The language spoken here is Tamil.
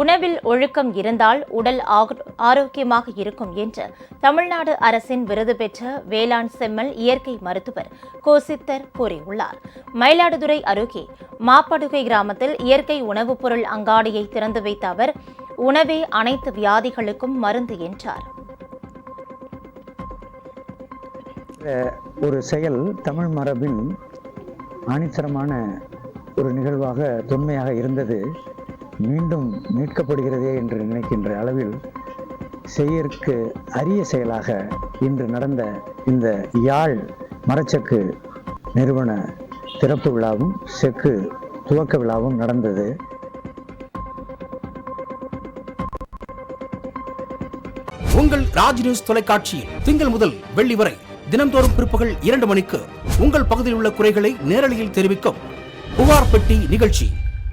உணவில் ஒழுக்கம் இருந்தால் உடல் ஆரோக்கியமாக இருக்கும் என்று தமிழ்நாடு அரசின் விருது பெற்ற வேளாண் செம்மல் இயற்கை மருத்துவர் கோசித்தர் கூறியுள்ளார். மயிலாடுதுறை அருகே மாப்படுகை கிராமத்தில் இயற்கை உணவுப் பொருள் அங்காடியை திறந்து வைத்த அவர் உணவே அனைத்து வியாதிகளுக்கும் மருந்து என்றார். ஒரு செயல் தமிழ் மரபின் ஆணித்தரமான ஒரு நிகழ்வாக தொன்மையாக இருந்தது. மீண்டும் மீட்கப்படுகிறதே என்று நினைக்கின்ற அளவில் செய்யற்கு அரிய செயலாக இன்று நடந்த இந்த யாழ் மரச்செக்கு நிறுவன திறப்பு விழாவும் செக்கு துவக்க விழாவும் நடந்தது. உங்கள் ராஜ் நியூஸ் தொலைக்காட்சியில் திங்கள் முதல் வெள்ளி வரை தினந்தோறும் பிற்பகல் இரண்டு மணிக்கு உங்கள் பகுதியில் உள்ள குறைகளை நேரலையில் தெரிவிக்கும் புகார் பெட்டி நிகழ்ச்சி.